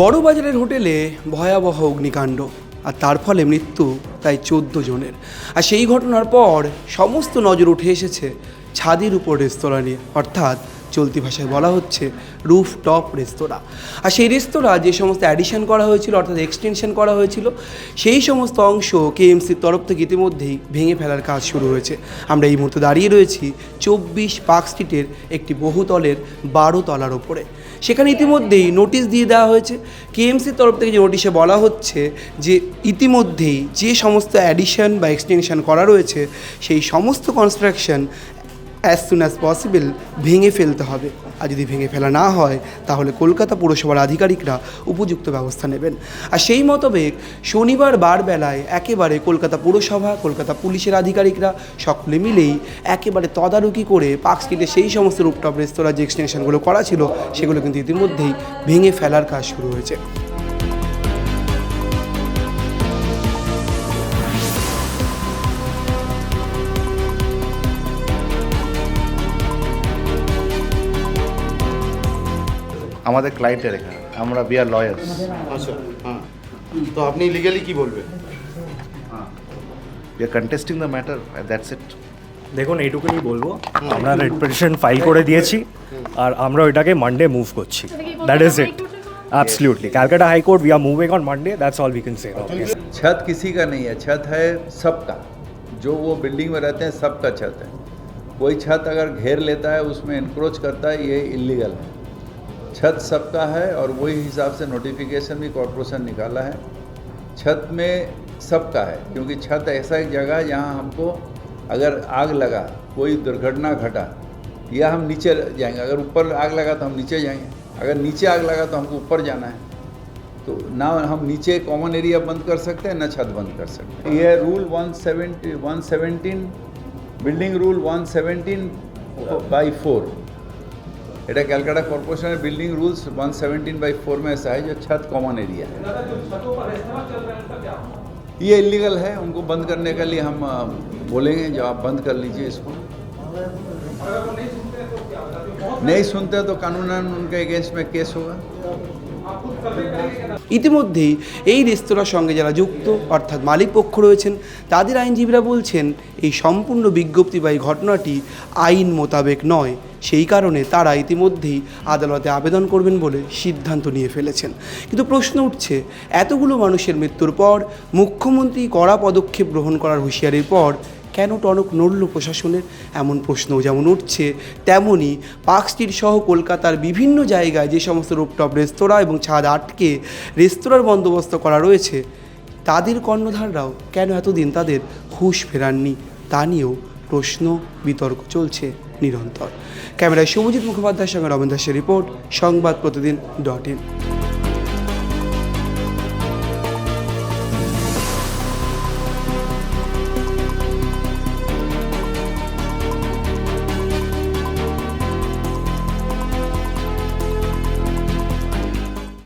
বড়বাজারের হোটেলে ভয়াবহ অগ্নিকাণ্ড, আর তার ফলে মৃত্যু তাই চোদ্দ জনের। আর সেই ঘটনার পর সমস্ত নজর উঠে এসেছে ছাদের উপর রেস্তোরাঁ নিয়ে। অর্থাৎ চলতি ভাষায় বলা হচ্ছে রুফ টপ রেস্তোরাঁ আর সেই রেস্তোরাঁ যে সমস্ত অ্যাডিশন করা হয়েছিল, অর্থাৎ এক্সটেনশন করা হয়েছিল, সেই সমস্ত অংশ কেএমসির তরফ থেকে ইতিমধ্যেই ভেঙে ফেলার কাজ শুরু হয়েছে। আমরা এই মুহূর্তে দাঁড়িয়ে রয়েছি চব্বিশ পার্ক স্ট্রিটের একটি বহুতলের বারো তলার ওপরে। সেখানে ইতিমধ্যেই নোটিশ দিয়ে দেওয়া হয়েছে। কেএমসির তরফ থেকে যে নোটিশে বলা হচ্ছে যে ইতিমধ্যেই যে সমস্ত অ্যাডিশন বা এক্সটেনশন করা রয়েছে, সেই সমস্ত construction as soon as possible ভেঙে ফেলতে হবে। আর যদি ভেঙে ফেলা না হয়, তাহলে কলকাতা পুরসভার আধিকারিকরা উপযুক্ত ব্যবস্থা নেবেন। আর সেই মোতাবেক শনিবার বারবেলায় একেবারে কলকাতা পুরসভা, কলকাতা পুলিশের আধিকারিকরা সকলে মিলেই একেবারে তদারকি করে পার্ক স্ট্রিটে সেই সমস্ত রুপটপ রেস্তোরাঁ যে এক্সটেনশনগুলো করা ছিল, সেগুলো কিন্তু ইতিমধ্যেই ভেঙে ফেলার কাজ শুরু হয়েছে। আমাদের ক্লায়েন্টের এখানে আমরা বি আর লয়ার্স আচ্ছা হ্যাঁ তো আপনি লিগালি কি বলবেন we are contesting the matter that's it দেখুন এইটুকুনি বলবো আমরা রেড পিটিশন ফাইল করে দিয়েছি আর আমরা ওইটাকে মানডে মুভ করছি that is it absolutely Calcutta high court we are moving on Monday that's all we can say छत किसी का नहीं है छत है सबका जो वो बिल्डिंग में रहते हैं सबका छत है कोई छत अगर घेर लेता है उसमें इंक्रोच करता है ये इलीगल है छत सबका है और वही हिसाब से नोटिफिकेशन भी कॉरपोरेशन निकाला है। छत में सबका है, क्योंकि छत ऐसा एक जगह है जहाँ हमको अगर आग लगा, कोई दुर्घटना घटा, या हम नीचे जाएँगे, अगर ऊपर आग लगा तो हम नीचे जाएँगे, अगर नीचे आग लगा तो हमको ऊपर जाना है। तो ना हम नीचे कॉमन एरिया बंद कर सकते हैं, ना छत बंद कर सकते हैं। यह rule 170 117 building rule 117 by four এটা ক্যালকাটা কর্পোরেশনের building rules one seventeen by four में ऐसा है जो छत कॉमन एरिया है। ये इलीगल है उनको बंद करने के लिए हम बोलेंगे जो आप बंद कर लीजिए इसको। नहीं सुनते तो कानून उनके अगेंस्ट में केस होगा। ইতিমধ্যেই এই রেস্তোরাঁর সঙ্গে যারা যুক্ত, অর্থাৎ মালিক পক্ষ রয়েছেন, তাদের আইনজীবীরা বলছেন, এই সম্পূর্ণ বিজ্ঞপ্তি বা এই ঘটনাটি আইন মোতাবেক নয়। সেই কারণে তারা ইতিমধ্যেই আদালতে আবেদন করবেন বলে সিদ্ধান্ত নিয়ে ফেলেছেন। কিন্তু প্রশ্ন উঠছে, এতগুলো মানুষের মৃত্যুর পর মুখ্যমন্ত্রী কড়া পদক্ষেপ গ্রহণ করার হুঁশিয়ারির পর কেন টনক নড়ল প্রশাসনের? এমন প্রশ্নও যেমন উঠছে তেমনই পার্ক স্ট্রিট সহ কলকাতার বিভিন্ন জায়গায় যে সমস্ত রুপটপ রেস্তোরাঁ এবং ছাদ আটকে রেস্তোরাঁর বন্দোবস্ত করা রয়েছে, তাদের কর্ণধাররাও কেন এতদিন তাদের হুঁশ ফেরাননি? তা নিয়েও প্রশ্ন, বিতর্ক চলছে নিরন্তর। ক্যামেরায় শুভজিৎ মুখোপাধ্যায়ের সঙ্গে রমেন দাসের রিপোর্ট, সংবাদ প্রতিদিন ডট ইন।